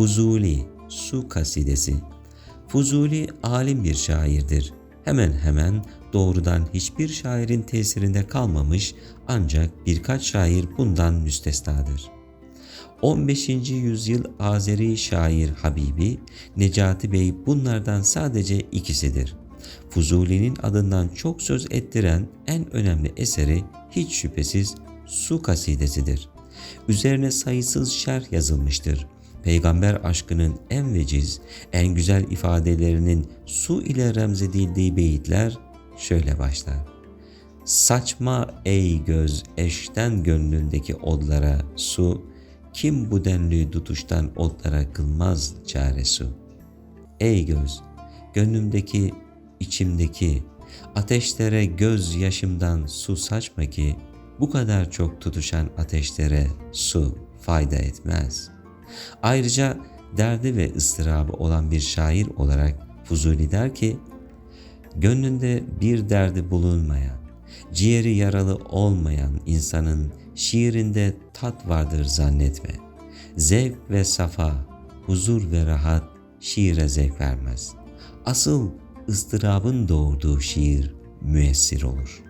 Fuzuli Su Kasidesi Fuzuli alim bir şairdir. Hemen hemen doğrudan hiçbir şairin tesirinde kalmamış ancak birkaç şair bundan müstesnadır. 15. yüzyıl Azeri şair Habibi, Necati Bey bunlardan sadece ikisidir. Fuzuli'nin adından çok söz ettiren en önemli eseri hiç şüphesiz Su Kasidesidir. Üzerine sayısız şerh yazılmıştır. Peygamber aşkının en veciz, en güzel ifadelerinin su ile remzedildiği beyitler şöyle başlar. Saçma ey göz eşten gönlündeki odlara su, kim bu denli tutuştan otlara kılmaz çare su. Ey göz, gönlümdeki, içimdeki, ateşlere göz yaşımdan su saçma ki, bu kadar çok tutuşan ateşlere su fayda etmez. Ayrıca derdi ve ıstırabı olan bir şair olarak Fuzuli der ki, Gönlünde bir derdi bulunmayan, ciğeri yaralı olmayan insanın şiirinde tat vardır zannetme. Zevk ve safa, huzur ve rahat şiire zevk vermez. Asıl ıstırabın doğurduğu şiir müessir olur.''